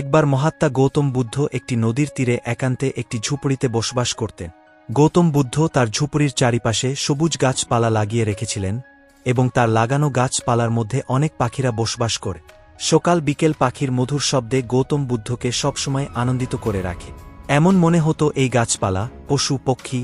একবার মহাত্মা গৌতম বুদ্ধ একটি নদীর তীরে একান্তে একটি ঝুপড়িতে বসবাস করতেন। গৌতম বুদ্ধ তার ঝুপড়ির চারিপাশে সবুজ গাছপালা লাগিয়ে রেখেছিলেন এবং তার লাগানো গাছপালার মধ্যে অনেক পাখিরা বসবাস করে। সকাল বিকেল পাখির মধুর শব্দে গৌতম বুদ্ধকে সবসময় আনন্দিত করে রাখে। এমন মনে হতো এই গাছপালা, পশু, পক্ষী,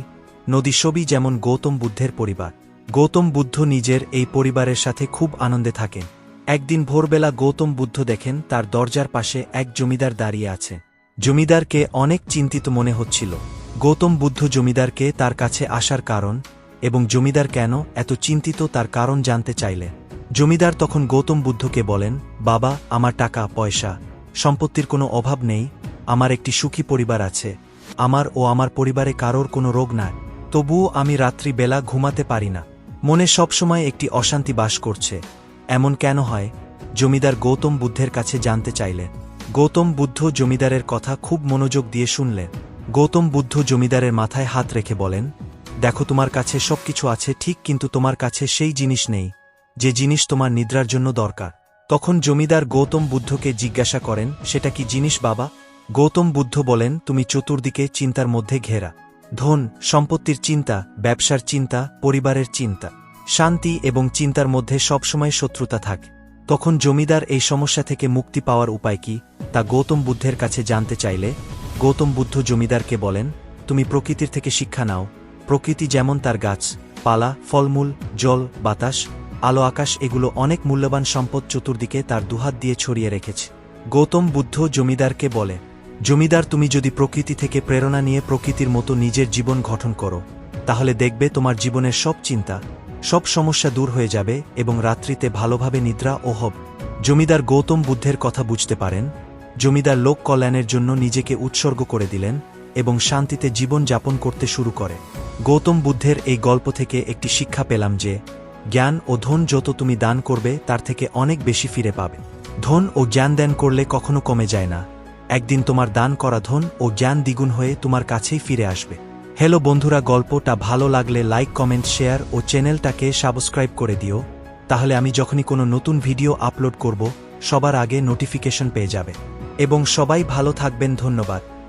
নদী সবই যেমন গৌতম বুদ্ধের পরিবার। গৌতম বুদ্ধ নিজের এই পরিবারের সাথে খুব আনন্দে থাকেন। একদিন ভোরবেলা গৌতম বুদ্ধ দেখেন তার দরজার পাশে এক জমিদার দাঁড়িয়ে আছে। জমিদারকে অনেক চিন্তিত মনে হচ্ছিল। গৌতম বুদ্ধ জমিদারকে তার কাছে আসার কারণ এবং জমিদার কেন এত চিন্তিত তার কারণ জানতে চাইলে। জমিদার তখন গৌতম বুদ্ধকে বলেন, বাবা, আমার টাকা, পয়সা, সম্পত্তির কোনো অভাব নেই, আমার একটি সুখী পরিবার আছে, আমার ও আমার পরিবারে কারোর কোনো রোগ নাই, তবুও আমি রাত্রিবেলা ঘুমাতে পারি না। মনে সবসময় একটি অশান্তি বাস করছে। এমন কেন হয়? জমিদার গৌতম বুদ্ধের কাছে জানতে চাইলে। গৌতম বুদ্ধ জমিদারের কথা খুব মনোযোগ দিয়ে শুনলেন গৌতম বুদ্ধ জমিদারের মাথায় হাত রেখে বলেন, দেখো তোমার কাছে সবকিছু আছে, ঠিক কিন্তু তোমার কাছে সেই জিনিস নেই। যে জিনিস তোমার নিদ্রার জন্য দরকার। তখন জমিদার গৌতম বুদ্ধকে জিজ্ঞাসা করেন, সেটা কি জিনিস বাবা? গৌতম বুদ্ধ বলেন, তুমি চতুর্দিকে চিন্তার মধ্যে ঘেরা। ধন, সম্পত্তির চিন্তা, ব্যবসার চিন্তা, পরিবারের চিন্তা। শান্তি এবং চিন্তার মধ্যে সবসময় শত্রুতা থাক। তখন জমিদার এই সমস্যা থেকে মুক্তি পাওয়ার উপায় কি, তা গৌতম বুদ্ধের কাছে জানতে চাইলে গৌতম বুদ্ধ জমিদারকে বলেন, তুমি প্রকৃতির থেকে শিক্ষা নাও। প্রকৃতি যেমন তার গাছ, পালা, ফলমূল, জল, বাতাস, আলো, আকাশ, এগুলো অনেক মূল্যবান সম্পদ চতুর্দিকে তার দুহাত দিয়ে ছড়িয়ে রেখেছে। গৌতম বুদ্ধ জমিদারকে বলে, জমিদার, তুমি যদি প্রকৃতি থেকে প্রেরণা নিয়ে প্রকৃতির মতো নিজের জীবন গঠন করো, তাহলে দেখবে তোমার জীবনের সব চিন্তা সব সমস্যা দূর হয়ে যাবে এবং রাত্রিতে ভালোভাবে নিদ্রা ও হব। জমিদার গৌতম বুদ্ধের কথা বুঝতে পারেন, জমিদার লোক কল্যাণের জন্য নিজেকে উৎসর্গ করে দিলেন এবং শান্তিতে জীবন যাপন করতে শুরু করে। গৌতম বুদ্ধের এই গল্প থেকে একটি শিক্ষা পেলাম যে, জ্ঞান ও ধন যত তুমি দান করবে তার থেকে অনেক বেশি ফিরে পাবে। ধন ও জ্ঞান দান করলে কখনো কমে যায় না। একদিন তোমার দান করা ধন ও জ্ঞান দ্বিগুণ হয়ে তোমার কাছেই ফিরে আসবে। হ্যালো বন্ধুরা, গল্পটা ভালো লাগলে লাইক, কমেন্ট, শেয়ার ও চ্যানেলটাকে সাবস্ক্রাইব করে দিও। তাহলে আমি যখনই কোনো নতুন ভিডিও আপলোড করব, সবার আগে নোটিফিকেশন পেয়ে যাবে। এবং সবাই ভালো থাকবেন, ধন্যবাদ।